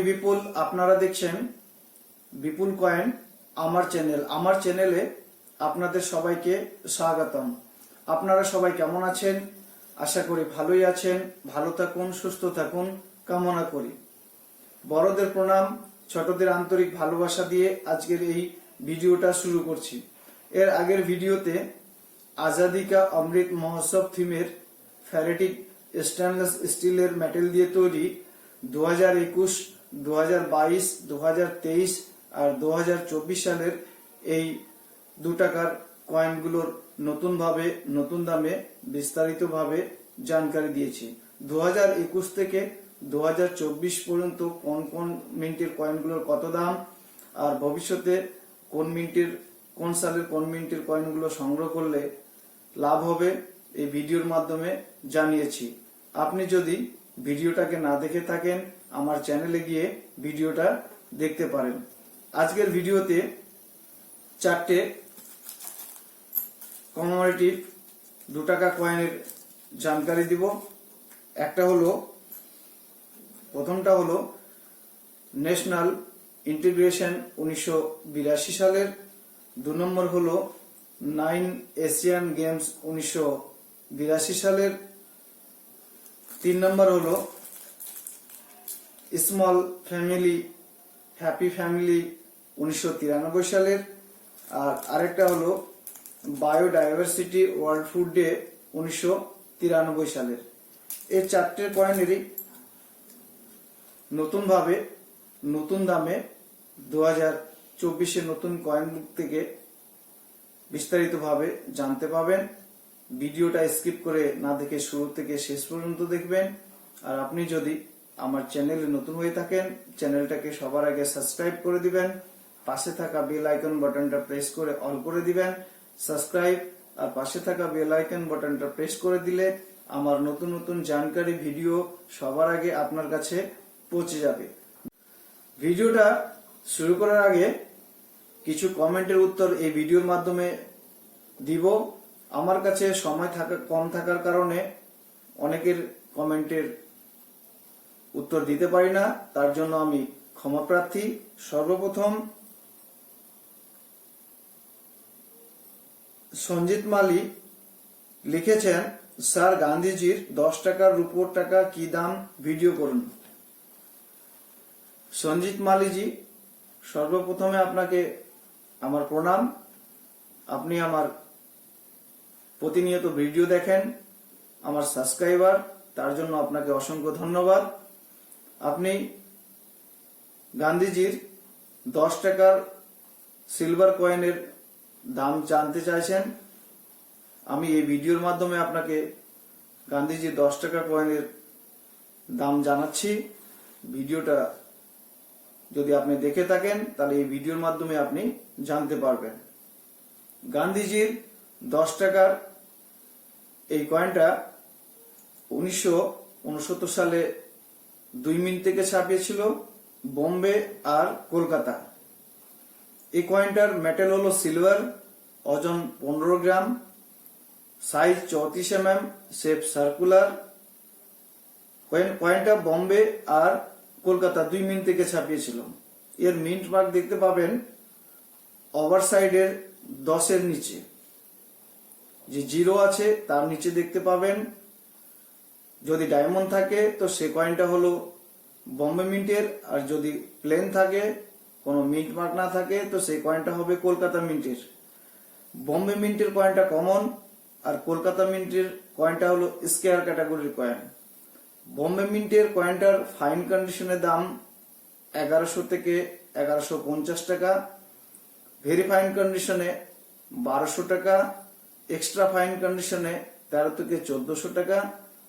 আমি বিপুল, আপনারা দেখছেন বিপুল কয়েন, আমার চ্যানেল। আমার চ্যানেলে আপনাদের সবাইকে স্বাগতম। আপনারা সবাই কেমন আছেন? আশা করি ভালোই আছেন। ভালো থাকুন, সুস্থ থাকুন, কামনা করি। বড়দের প্রণাম, ছোটদের আন্তরিক ভালোবাসা দিয়ে আজকের এই ভিডিওটা শুরু করছি। এর আগের ভিডিওতে আজাদি কা অমৃত মহোৎসব থিমের ফ্যারেটিক স্টেনলেস স্টিলের মেটেল দিয়ে তৈরি দু হাজার একুশ দু হাজার বাইশ দু হাজার তেইশ আর দু হাজার চব্বিশ সালের এই দু টাকার কয়েনগুলোর নতুনভাবে, নতুন দামে বিস্তারিতভাবে জানকারি দিয়েছি। দু হাজার একুশ থেকে দু হাজার চব্বিশ পর্যন্ত কোন কোন মিন্টের কয়েনগুলোর কত দাম আর ভবিষ্যতে কোন মিন্টের, কোন সালের কোন মিন্টের কয়েনগুলো সংগ্রহ করলে লাভ হবে এই ভিডিওর মাধ্যমে জানিয়েছি। আপনি যদি ভিডিওটাকে না দেখে থাকেন আমার চ্যানেলে গিয়ে ভিডিওটা দেখতে পারেন। আজকের ভিডিওতে চারটে কমোডিটিভ দু টাকা কয়েনের জানকারি দিব। একটা হলো, প্রথমটা হলো ন্যাশনাল ইন্টিগ্রেশন উনিশশো বিরাশি সালের। দু নম্বর হলো নাইন এশিয়ান গেমস উনিশশো বিরাশি সালের। তিন নম্বর হলো স্মল ফ্যামিলি, হ্যাপি ফ্যামিলি উনিশশো তিরানব্বই সালের। আর আরেকটা হলো বায়োডাইভার্সিটি ওয়ার্ল্ড ফুড ডে উনিশশো তিরানব্বই সালের। এই চারটে কয়েনেরই নতুনভাবে, নতুন দামে দু হাজার চব্বিশের নতুন কয়েন বুক থেকে বিস্তারিতভাবে জানতে পাবেন। ভিডিওটা স্কিপ করে না দেখে শুরু থেকে শেষ পর্যন্ত দেখবেন। আর আপনি যদি আমার চ্যানেলে নতুন হয়ে থাকেন, চ্যানেলটাকে সবার আগে সাবস্ক্রাইব করে দিবেন, পাশে থাকা বেল আইকন বাটনটা প্রেস করে অল করে দিবেন, সাবস্ক্রাইব, আর পাশে থাকা বেল আইকন বাটনটা প্রেস করে দিলে আমার নতুন নতুন জানকারি ভিডিও সবার আগে আপনার কাছে পৌঁছে যাবে। ভিডিওটা শুরু করার আগে কিছু কমেন্টের উত্তর এই ভিডিওর মাধ্যমে দিব। আমার কাছে সময় থাকা, কম থাকার কারণে অনেকের কমেন্টের উত্তর দিতে পারি না, তার জন্য আমি ক্ষমা প্রার্থী। সর্বপ্রথম সঞ্জিত মালি লিখেছেন, স্যার গান্ধীজির দশ টাকার রুপোর টাকা কি দাম? ভিডিও করুন। সঞ্জিত মালিজি, সর্বপ্রথমে আপনাকে আমার প্রণাম। আপনি আমার প্রতিনিয়ত ভিডিও দেখেন, আমার সাবস্ক্রাইবার, তার জন্য আপনাকে অসংখ্য ধন্যবাদ। আপনি গান্ধীজির দশ টাকার সিলভার কয়েনের দাম জানতে চাইছেন, আমি এই ভিডিওর মাধ্যমে আপনাকে গান্ধীজির দশ টাকা কয়েনের দাম জানাচ্ছি। ভিডিওটা যদি আপনি দেখে থাকেন, তাহলে এই ভিডিওর মাধ্যমে আপনি জানতে পারবেন। গান্ধীজির দশ টাকার এই কয়েনটা উনিশশো উনসত্তর সালে দুই মিনিট থেকে ছাপিয়েছিল বোম্বে আর কলকাতা। এই কয়েনটার মেটেল হলো সিলভার ওজন পনেরো গ্রাম সাইজ চৌত্রিশ এম এম শেপ সার্কুলার কয়েনটা বোম্বে আর কলকাতা দুই মিনিট থেকে ছাপিয়েছিল। এর মিন্ট মার্ক দেখতে পাবেন ওভার সাইডের দশের নিচে। যে জিরো আছে তার নিচে দেখতে পাবেন যদি ডায়মন্ড থাকে, তো সে কয়েনটা হলো বম্বে মিন্টের, আর যদি প্লেন থাকে, কোনো মিন্ট মার্ক না থাকে, তো সেই কয়েনটা হবে কলকাতা মিন্টের। বম্বে মিন্টের কয়েনটা কমন আর কলকাতা মিন্টের কয়েনটা হলো স্কেয়ার ক্যাটাগরির কয়েন বম্বে মিন্টের কয়েনটার ফাইন কন্ডিশনের দাম এগারোশো থেকে এগারোশো পঞ্চাশ টাকা। ভেরি ফাইন কন্ডিশনে বারোশো টাকা এক্সট্রা ফাইন কন্ডিশনে তেরো থেকে চোদ্দশো টাকা।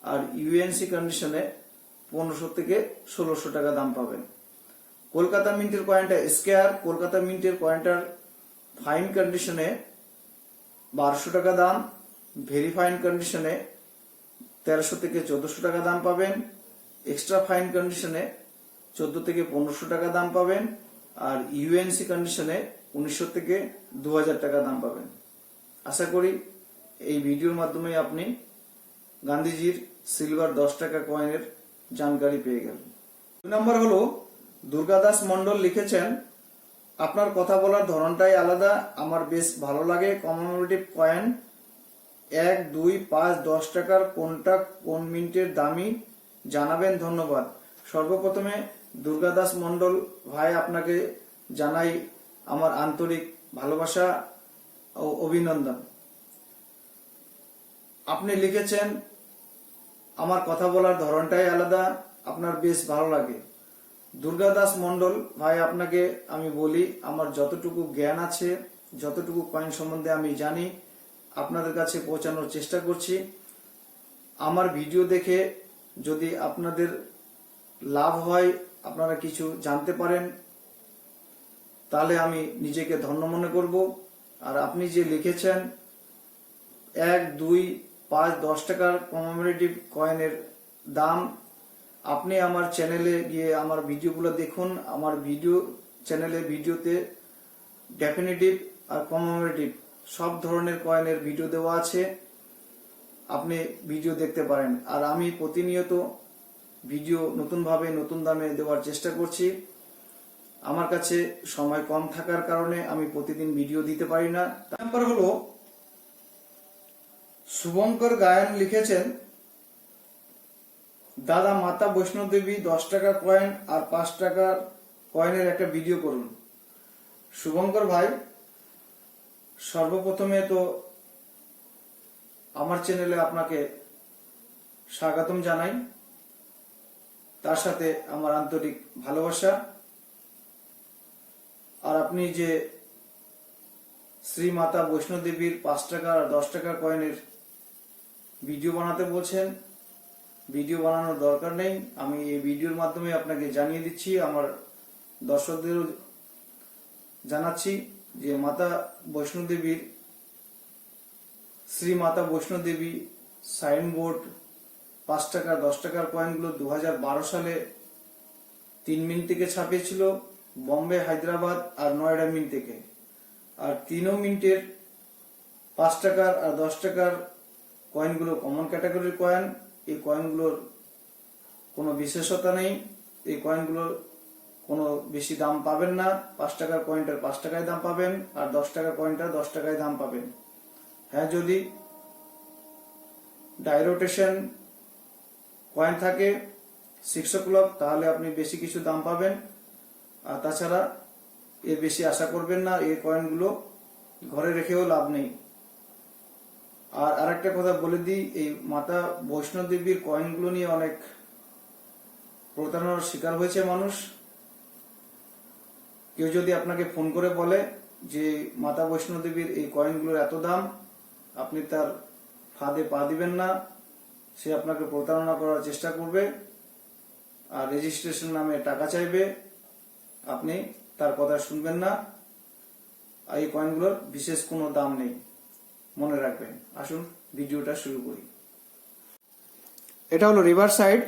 আর ইউএনসি কন্ডিশনে পনেরোশো থেকে ষোলোশো টাকা দাম পাবেন। কলকাতা মিন্টের কয়েনটা স্কেয়ার কলকাতা মিন্টের কয়েনটার ফাইন কন্ডিশনে বারোশো টাকা দাম ভেরি ফাইন কন্ডিশনে তেরোশো থেকে চোদ্দশো টাকা দাম পাবেন এক্সট্রা ফাইন কন্ডিশনে চোদ্দ থেকে পনেরোশো টাকা দাম পাবেন, আর ইউএনসি কন্ডিশনে উনিশশো থেকে দু হাজার টাকা দাম পাবেন। আশা করি এই ভিডিওর মাধ্যমে আপনি গান্ধীজির সিলভার দশ টাকা কয়েনের জানকারি পেয়ে গেল। দুই নম্বর হলো, দুর্গাদাস মন্ডল লিখেছেন, আপনার কথা বলার ধরনটাই আলাদা, আমার বেশ ভালো লাগে কমেমোরেটিভ কয়েন এক, দুই, পাঁচ, দশ টাকার কোনটা কোন মিনিটের দামি? জানাবেন, ধন্যবাদ। সর্বপ্রথমে দুর্গাদাস মন্ডল ভাই, আপনাকে জানাই আমার আন্তরিক ভালোবাসা ও অভিনন্দন। আপনি লিখেছেন আমার কথা বলার ধরনটাই আলাদা, আপনার বেশ ভালো লাগে। দুর্গাদাস মন্ডল ভাই, আপনাকে আমি বলি, আমার যতটুকু জ্ঞান আছে, যতটুকু কয়েন সম্বন্ধে আমি জানি, আপনাদের কাছে পৌঁছানোর চেষ্টা করছি। আমার ভিডিও দেখে যদি আপনাদের লাভ হয়, আপনারা কিছু জানতে পারেন, তাহলে আমি নিজেকে ধন্য মনে করব। আর আপনি যে লিখেছেন, এক, দুই পাঁচ, দশ টাকার কমেমোরেটিভ কয়েনের দাম, আপনি আমার চ্যানেলে গিয়ে আমার ভিডিওগুলো দেখুন। আমার ভিডিও চ্যানেলে ভিডিওতে ডেফিনেটিভ আর কমেমোরেটিভ সব ধরনের কয়েনের ভিডিও দেওয়া আছে। আপনি ভিডিও দেখতে পারেন। আর আমি প্রতিনিয়ত ভিডিও নতুনভাবে নতুন দামে দেওয়ার চেষ্টা করছি। আমার কাছে সময় কম থাকার কারণে আমি প্রতিদিন ভিডিও দিতে পারি না। নাম্বার হলো শুভঙ্কর গায়ন লিখেছেন, দাদা, মাতা বৈষ্ণোদেবী দশ টাকার কয়েন আর পাঁচ টাকার কয়েনের একটা ভিডিও করুন। শুভঙ্কর ভাই, সর্বপ্রথমে তো আমার চ্যানেলে আপনাকে স্বাগতম জানাই। তার সাথে আমার আন্তরিক ভালোবাসা। আর আপনি যে শ্রী মাতা বৈষ্ণোদেবীর পাঁচ টাকা আর দশ টাকা কয়েনের ভিডিও বানাতে বলছেন। ভিডিও বানানোর দরকার নেই। আমি এই ভিডিওর মাধ্যমে আপনাকে জানিয়ে দিচ্ছি, আমার দর্শকদেরও জানাচ্ছি যে মাতা বৈষ্ণোদেবীর শ্রী মাতা বৈষ্ণোদেবী সাইনবোর্ড পাঁচ টাকা, দশ টাকার কয়েনগুলো দু বারো সালে তিন মিনিট থেকে ছাপিয়েছিল বম্বে, হায়দ্রাবাদ আর নয়ডা মিন্ট থেকে। আর তিনও মিনিটের পাঁচ টাকার আর দশ টাকার কয়েনগুলো কমন ক্যাটাগরির কয়েন এই কয়েনগুলোর কোনো বিশেষতা নেই, এই কয়েনগুলোর কোনো বেশি দাম পাবেন না, পাঁচ টাকার কয়েনটার পাঁচ টাকায় দাম পাবেন, আর দশ টাকার কয়েনটার দশ টাকায় দাম পাবেন। হ্যাঁ যদি ডাইরোটেশন কয়েন থাকে সিক্স ও ক্লক তাহলে আপনি বেশি কিছু দাম পাবেন। আর তাছাড়া এর বেশি আশা করবেন না, এই কয়েনগুলো ঘরে রেখেও লাভ নেই। আর আরেকটা কথা বলে দিই, এই মাতা বৈষ্ণোদেবীর কয়েনগুলো নিয়ে অনেক প্রতারণার শিকার হয়েছে মানুষ। কেউ যদি আপনাকে ফোন করে বলে যে, মাতা বৈষ্ণোদেবীর এই কয়েনগুলোর এত দাম, আপনি তার ফাঁদে পা দিবেন না, সে আপনাকে প্রতারণা করার চেষ্টা করবে আর রেজিস্ট্রেশন নামে টাকা চাইবে, আপনি তার কথা শুনবেন না। এই কয়েনগুলোর বিশেষ কোনো দাম নেই। মনে রাখবেন। আসুন, ভিডিওটা শুরু করি। এটা হলো রিভার সাইড।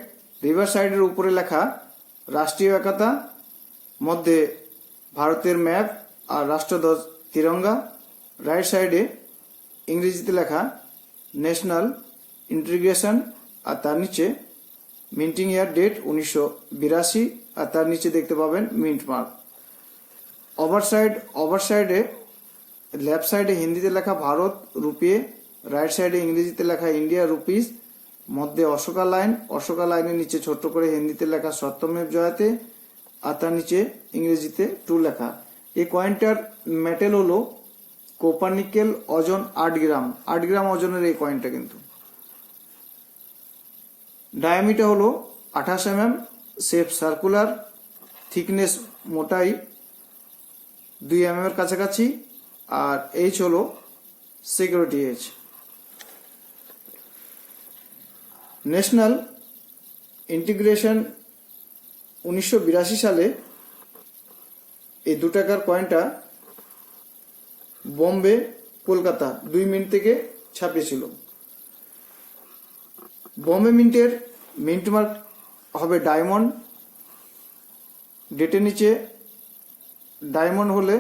রিভার সাইডের উপরে লেখা রাষ্ট্রীয় একতা, মধ্যে ভারতের ম্যাপ আর রাষ্ট্রধ্বজ তিরঙ্গা। রাইট সাইডে ইংরেজিতে লেখা ন্যাশনাল ইন্টিগ্রেশন আর তার নিচে মিন্টিং ইয়ার ডেট উনিশশো বিরাশি আর তার নিচে দেখতে পাবেন mint mark. Over side over সাইডে লেফট সাইডে হিন্দিতে লেখা ভারত রুপিয়ে রাইট সাইডে ইংরেজিতে লেখা ইন্ডিয়া রুপিস মধ্যে অশোকা লাইন অশোকা লাইনের নিচে ছোট্ট করে হিন্দিতে লেখা সত্যমেব জয়াতে, আর তার নিচে ইংরেজিতে টু লেখা। এই কয়েনটার মেটেল হলো কোপারনিকেল ওজন আট গ্রাম। আট গ্রাম ওজনের এই কয়েনটা কিন্তু। ডায়ামিটার হলো আঠাশ M M shape circular thickness মোটাই দুই এম এর কাছাকাছি। আর এইচ হলো সিকিউরিটি এইচ ন্যাশনাল ইন্টিগ্রেশন উনিশশো বিরাশি সালে এই দু টাকার কয়েনটা বোম্বে কলকাতা দুই মিনিট থেকে ছাপিয়েছিল। বোম্বে মিন্টের মিন্ট মার্ক হবে ডায়মন্ড ডেটের নিচে ডায়মন্ড হলে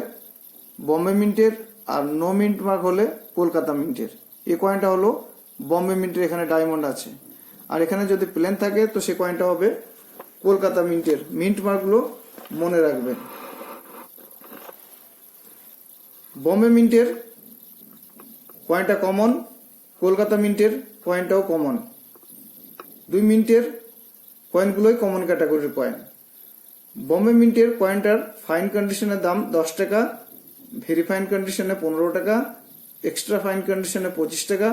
বম্বে মিন্টের আর নো মিন্ট মার্ক হলে কলকাতা মিন্টের। এই কয়েনটা হলো বম্বে মিন্টের এখানে ডায়মন্ড আছে। আর এখানে যদি প্লেন থাকে, তো সে কয়েনটা হবে কলকাতা মিন্টের। মিন্ট মার্কগুলো মনে রাখবেন। বম্বে মিন্টের কয়েনটা কমন কলকাতা মিন্টের কয়েনটাও কমন দুই মিন্টের কয়েনগুলোই কমন ক্যাটাগরির কয়েন বম্বে মিন্টের কয়েনটার ফাইন কন্ডিশনের দাম দশ টাকা ভেরি ফাইন কন্ডিশনে পনেরো টাকা, এক্সট্রা ফাইন কন্ডিশনে পঁচিশ টাকা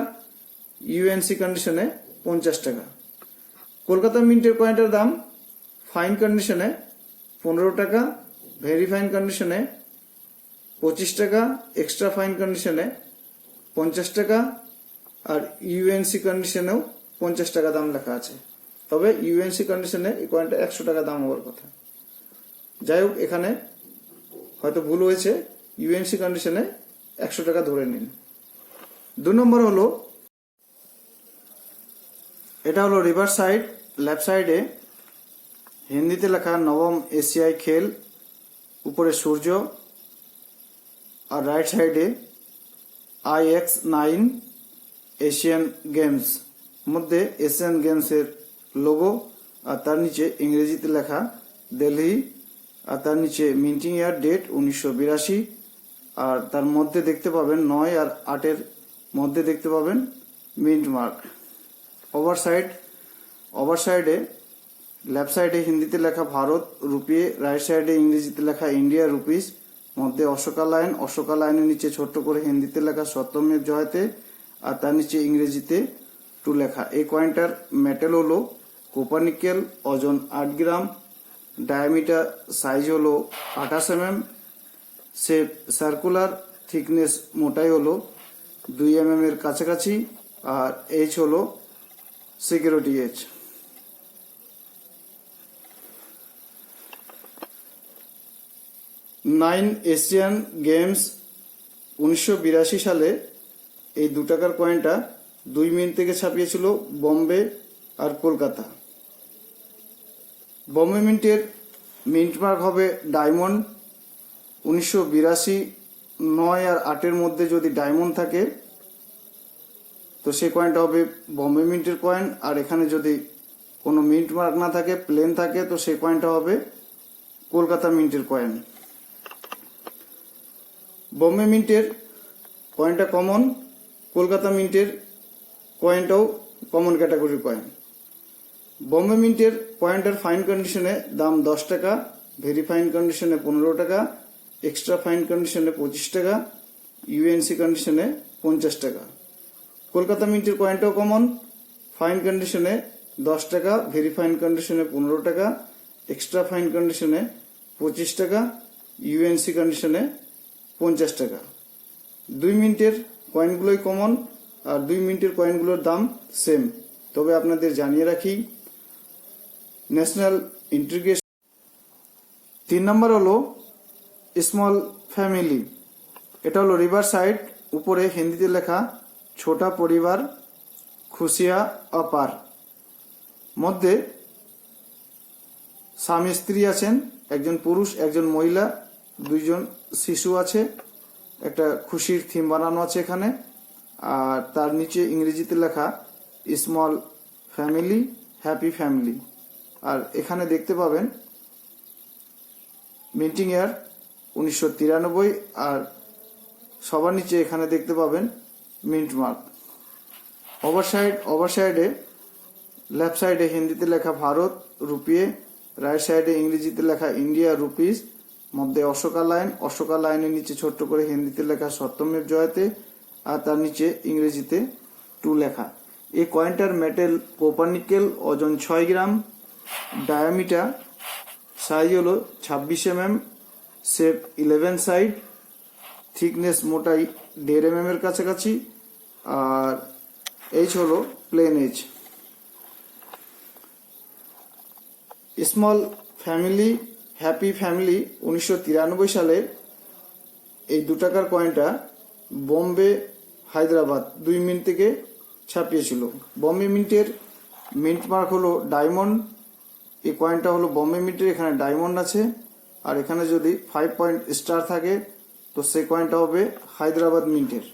ইউএনসি কন্ডিশনে পঞ্চাশ টাকা। কলকাতা মিন্টের কয়েনটার দাম, ফাইন কন্ডিশনে পনেরো টাকা ভেরি ফাইন কন্ডিশনে পঁচিশ টাকা, এক্সট্রা ফাইন কন্ডিশনে পঞ্চাশ টাকা, আর ইউএনসি কন্ডিশনেও পঞ্চাশ টাকা দাম লেখা আছে। তবে ইউএনসি কন্ডিশনে এই কয়েনটা একশো টাকা দাম হওয়ার কথা। যাই হোক, এখানে হয়তো ভুল হয়েছে। ইউএনসি কন্ডিশনে একশো টাকা ধরে নিন। দু নম্বর হলো, এটা হলো রিভার সাইড লেফট সাইডে হিন্দিতে লেখা নবম এশিয়াই খেল, উপরে সূর্য, আর রাইট সাইডে I X nine Asian games মধ্যে এশিয়ান গেমসের লোগো আর তার নিচে ইংরেজিতে লেখা দিল্লি আর তার নিচে মিন্টিং ইয়ার ডেট উনিশশো বিরাশি। আর তার মধ্যে দেখতে পাবেন নয় আর আটের মধ্যে দেখতে পাবেন mint mark. Over side over সাইডে লেফট সাইডে হিন্দিতে লেখা ভারত রুপিয়ে রাইট সাইডে ইংরেজিতে লেখা ইন্ডিয়া রুপিস, মধ্যে অশোকা লাইন, অশোকা লাইনের নিচে ছোট্ট করে হিন্দিতে লেখা সত্যমেব জয়তে আর তার নিচে ইংরেজিতে টু লেখা। এই কয়েনটার মেটেল হলো কোপানিকেল ওজন আট গ্রাম, ডায়ামিটার সাইজ হলো আঠাশ এম শেপ সার্কুলার থিকনেস মোটাই হলো দুই এম এর কাছাকাছি আর এইচ হলো security H nine Asian games উনিশশো বিরাশি সালে এই দু টাকার কয়েনটা দুই মিনিট থেকে ছাপিয়েছিল বম্বে আর কলকাতা। বম্বে মিন্টের মিন্ট মার্ক হবে ডায়মন্ড উনিশশো বিরাশি নয় আর আটের মধ্যে যদি ডায়মন্ড থাকে, তো সেই কয়েনটা হবে বম্বে মিন্টের কয়েন আর এখানে যদি কোনো মিন্ট মার্ক না থাকে, প্লেন থাকে, তো সেই কয়েনটা হবে কলকাতা মিন্টের কয়েন বম্বে মিন্টের কয়েনটা কমন কলকাতা মিন্টের কয়েনটাও কমন ক্যাটাগরির কয়েন বম্বে মিন্টের কয়েনটার ফাইন কন্ডিশনে দাম দশ টাকা ভেরি ফাইন কন্ডিশনে পনেরো টাকা এক্সট্রা ফাইন কন্ডিশনে পঁচিশ টাকা ইউএনসি কন্ডিশনে পঞ্চাশ টাকা। কলকাতা মিন্টের কয়েনটাও কমন ফাইন কন্ডিশনে দশ টাকা ভেরি ফাইন কন্ডিশনে পনেরো টাকা এক্সট্রা ফাইন কন্ডিশনে পঁচিশ টাকা ইউএনসি কন্ডিশনে পঞ্চাশ টাকা। দুই মিনিটের কয়েনগুলোই কমন আর দুই মিনিটের কয়েনগুলোর দাম সেম তবে আপনাদের জানিয়ে রাখি ন্যাশনাল ইন্টিগ্রেশন তিন নম্বর হলো স্মল ফ্যামিলি এটা হলো রিভার সাইড উপরে হিন্দিতে লেখা, ছোটা পরিবার, খুশিয়া অপার। মধ্যে স্বামী স্ত্রী আছেন, একজন পুরুষ, একজন মহিলা, দুইজন শিশু আছে, একটা খুশির থিম বানানো আছে এখানে। আর তার নিচে ইংরেজিতে লেখা স্মল ফ্যামিলি হ্যাপি ফ্যামিলি আর এখানে দেখতে পাবেন ইয়ার উনিশশো তিরানব্বই আর সবার নিচে এখানে দেখতে পাবেন mint mark. Over side over সাইডে লেফট সাইডে হিন্দিতে লেখা ভারত রুপিয়ে, রাইট সাইডে ইংরেজিতে লেখা ইন্ডিয়া রুপিস, মধ্যে অশোকা লাইন, অশোকা লাইনের নিচে ছোট্ট করে হিন্দিতে লেখা সত্যমেব জয়তে আর তার নিচে ইংরেজিতে টু লেখা। এই কয়েনটার মেটেল কোপারনিকেল ওজন ছয় গ্রাম, ডায়ামিটার সাইজ হলো ছাব্বিশ M M shape eleven side thickness মোটাই দেড় এম এম এর কাছাকাছি, আর এইচ হলো plain H small family happy family উনিশশো তিরানব্বই সালে এই দু টাকার কয়েনটা বোম্বে হায়দ্রাবাদ দুই মিনিট থেকে ছাপিয়েছিল। বম্বে মিন্টের মিন্ট মার্ক হলো ডায়মন্ড এই কয়েনটা হলো বম্বে মিন্টের এখানে ডায়মন্ড আছে। আর এখানে যদি ফাইভ পয়েন্ট স্টার থাকে, তো সেই কয়েনটা হবে হায়দ্রাবাদ মিন্টের।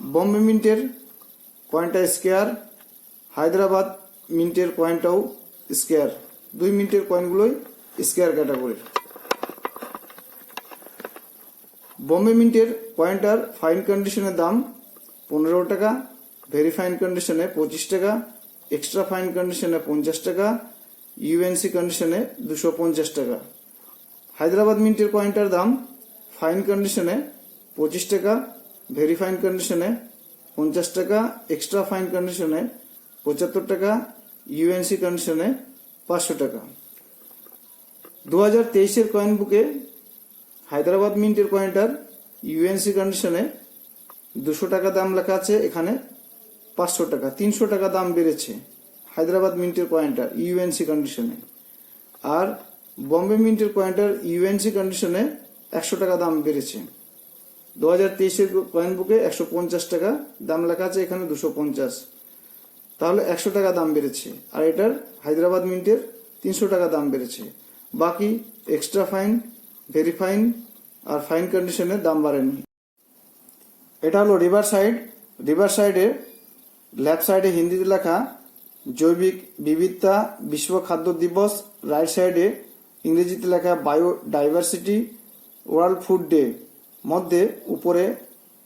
বম্বে মিন্টের কয়েনটা স্কেয়ার হায়দ্রাবাদ মিন্টের কয়েনটাও স্কেয়ার দুই মিনিটের কয়েনগুলোই স্কোয়ার ক্যাটাগরির বোম্বে মিন্টের পয়েন্টার ফাইন কন্ডিশনের দাম পনেরো টাকা ভেরি ফাইন কন্ডিশনে পঁচিশ টাকা এক্সট্রা ফাইন কন্ডিশনে পঞ্চাশ টাকা ইউএনসি কন্ডিশনে দুশো পঞ্চাশ টাকা। হায়দ্রাবাদ মিন্টের পয়েন্টার দাম ফাইন কন্ডিশনে পঁচিশ টাকা, ভেরি ফাইন কন্ডিশনে পঞ্চাশ টাকা, এক্সট্রা ফাইন কন্ডিশনে পঁচাত্তর টাকা, ইউএনসি কন্ডিশনে পাঁচশো টাকা। দু হাজার তেইশের কয়েন বুকে হায়দ্রাবাদ মিন্টের পয়েন্টার ইউএনসি কন্ডিশনে দুশো টাকা দাম লেখা আছে, এখানে পাঁচশো টাকা, তিনশো টাকা দাম বেড়েছে হায়দ্রাবাদ মিন্টের পয়েন্টার ইউএনসি কন্ডিশনে। আর বম্বে মিন্টের পয়েন্টার ইউএনসি কন্ডিশনে একশো টাকা দাম বেড়েছে। দু হাজার তেইশের কয়েন বুকে একশো পঞ্চাশ টাকা দাম লেখা আছে, এখানে দুশো পঞ্চাশ। তাহলে একশো টাকা দাম বেড়েছে। আর এটার হায়দ্রাবাদ মিন্টের তিনশো টাকা দাম বেড়েছে। বাকি এক্সট্রা ফাইন ভেরি ফাইন আর ফাইন কন্ডিশনের দাম বাড়েনি। এটা হলো রিভার সাইড রিভার সাইডে লেফট সাইডে হিন্দিতে লেখা জৈবিক বিবিধতা বিশ্ব খাদ্য দিবস রাইট সাইডে ইংরেজিতে লেখা bio diversity world food day, মধ্যে উপরে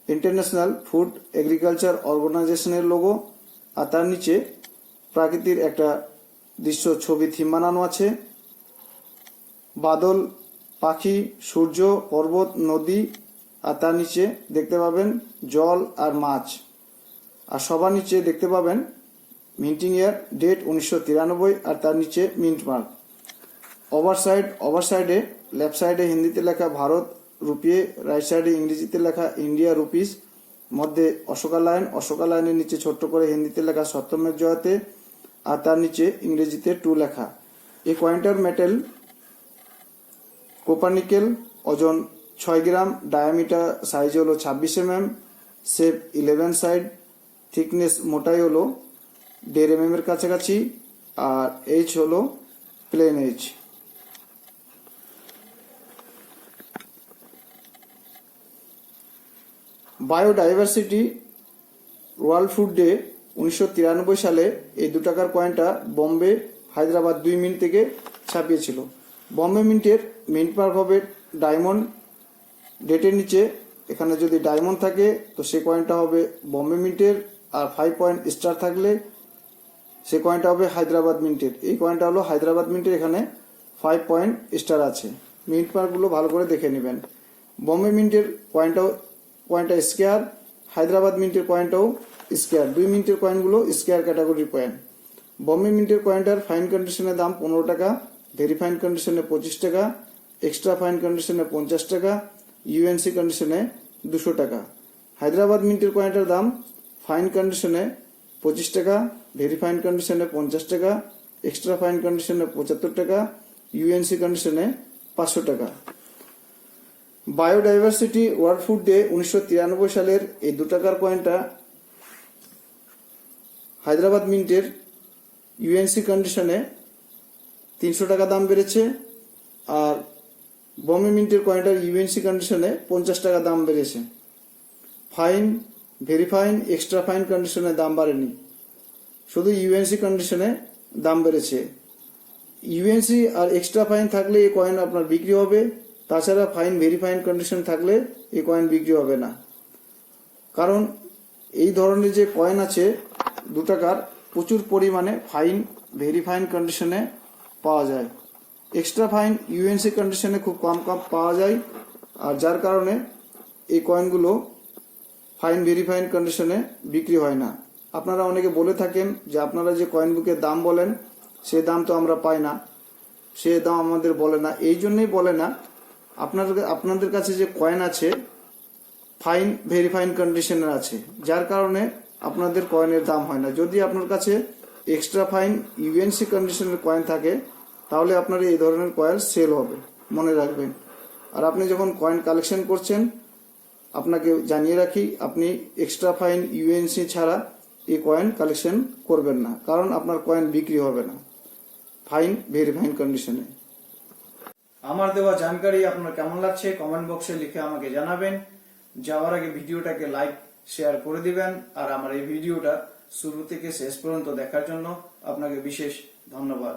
ইন্টারন্যাশনাল ফুড এগ্রিকালচার অর্গানাইজেশনের লোগো, আর তার নিচে প্রাকৃতির একটা দৃশ্য ছবি থিম বানানো আছে। বাদল, পাখি, সূর্য, পর্বত, নদী, আর তার নিচে দেখতে পাবেন জল আর মাছ। আর সবার নিচে দেখতে পাবেন মিন্টিং ইয়ার ডেট উনিশশো তিরানব্বই, আর তার নিচে mint mark. Over side over সাইডে লেফট সাইডে হিন্দিতে লেখা ভারত রুপিয়ে রাইট সাইডে ইংরেজিতে লেখা ইন্ডিয়া রুপিস মধ্যে অশোকা লাইন অশোকা লাইনের নিচে ছোট্ট করে হিন্দিতে লেখা সপ্তমের জয়াতে, আর তার নিচে ইংরেজিতে টু লেখা। এই কয়েনটার মেটেল কোপারনিকেল ওজন ছয় গ্রাম ডায়ামিটার সাইজ হলো ছাব্বিশ M M shape eleven side thickness মোটাই হলো দেড় এম এর কাছাকাছি, আর এইচ হলো plain H biodiversity world food day উনিশশো তিরানব্বই সালে এই দু টাকার কয়েনটা বম্বে, হায়দ্রাবাদ দুই মিনিট থেকে ছাপিয়েছিল। বম্বে মিন্টের মিন্ট মার্ক হবে ডায়মন্ড। ডেটের নিচে এখানে যদি ডায়মন্ড থাকে, তো সে কয়েনটা হবে বম্বে মিন্টের আর ফাইভ পয়েন্ট স্টার থাকলে সে কয়েনটা হবে হায়দ্রাবাদ মিন্টের। এই কয়েনটা হলো হায়দ্রাবাদ মিন্টের এখানে ফাইভ পয়েন্ট স্টার আছে। মিন্ট মার্কগুলো ভালো করে দেখে নেবেন। বম্বে মিন্টের কয়েনটাও কয়েনটা স্কেয়ার, হায়দ্রাবাদ মিন্টের কয়েনটাও স্কেয়ার। দুই মিনিটের কয়েনগুলো স্কেয়ার ক্যাটাগরির কয়েন বম্বে মিন্টের কয়েনটার ফাইন কন্ডিশনের দাম পনেরো টাকা ভেরি ফাইন কন্ডিশনে পঁচিশ টাকা এক্সট্রা ফাইন কন্ডিশনে পঞ্চাশ টাকা ইউএনসি কন্ডিশনে দুশো টাকা। হায়দ্রাবাদ মিন্টের কয়েনটার দাম ফাইন কন্ডিশনে পঁচিশ টাকা ভেরি ফাইন কন্ডিশনে পঞ্চাশ টাকা এক্সট্রা ফাইন কন্ডিশনে পঁচাত্তর টাকা ইউএনসি কন্ডিশনে পাঁচশো টাকা। বায়োডাইভার্সিটি ওয়ার্ল্ড ফুড ডে উনিশশো তিরানব্বই সালের এই দু টাকার কয়েনটা হায়দ্রাবাদ মিন্টের ইউএনসি কন্ডিশনে তিনশো টাকা দাম বেড়েছে আর বম্বে মিন্টের কয়েনটার ইউএনসি কন্ডিশনে পঞ্চাশ টাকা দাম বেড়েছে। Fine, very fine, extra fine কন্ডিশনে দাম বাড়েনি। শুধু ইউএনসি কন্ডিশনে দাম বেড়েছে। ইউএনসি আর এক্সট্রা ফাইন থাকলে এই কয়েন আপনার বিক্রি হবে। তাছাড়া ফাইন ভেরি ফাইন কন্ডিশন থাকলে এই কয়েন বিক্রি হবে না। কারণ এই ধরনের যে কয়েন আছে দু টাকার প্রচুর পরিমাণে ফাইন ভেরি ফাইন কন্ডিশনে পাওয়া যায়। এক্সট্রা ফাইন ইউএনসি কন্ডিশনে খুব কম কম পাওয়া যায়। আর যার কারণে এই কয়েনগুলো ফাইন ভেরি ফাইন কন্ডিশনে বিক্রি হয় না। আপনারা অনেকে বলে থাকেন যে আপনারা যে কয়েন বুকের দাম বলেন, সে দাম তো আমরা পাই না। সে দাম আমাদের বলে না। এই জন্যই বলে না আপনাদের আপনাদের কাছে যে কয়েন আছে ফাইন ভেরি ফাইন কন্ডিশনের আছে, যার কারণে আপনাদের কয়েনের দাম হয় না। যদি আপনার কাছে এক্সট্রা ফাইন ইউএনসি কন্ডিশনের কয়েন থাকে, তাহলে আপনার এই ধরনের কয়েন সেল হবে, মনে রাখবেন। আর আপনি যখন কয়েন কালেকশন করছেন, আপনাকে জানিয়ে রাখি, আপনি এক্সট্রা ফাইন ইউএনসি ছাড়া এই কয়েন কালেকশন করবেন না, কারণ আপনার কয়েন বিক্রি হবে না। ফাইন ভেরি ফাইন কন্ডিশনে আমার দেওয়া জানকারি আপনার কেমন লাগছে কমেন্ট বক্সে লিখে আমাকে জানাবেন। যাওয়ার আগে ভিডিওটাকে লাইক, শেয়ার করে দিবেন আর আমার এই ভিডিওটা শুরু থেকে শেষ পর্যন্ত দেখার জন্য আপনাকে বিশেষ ধন্যবাদ।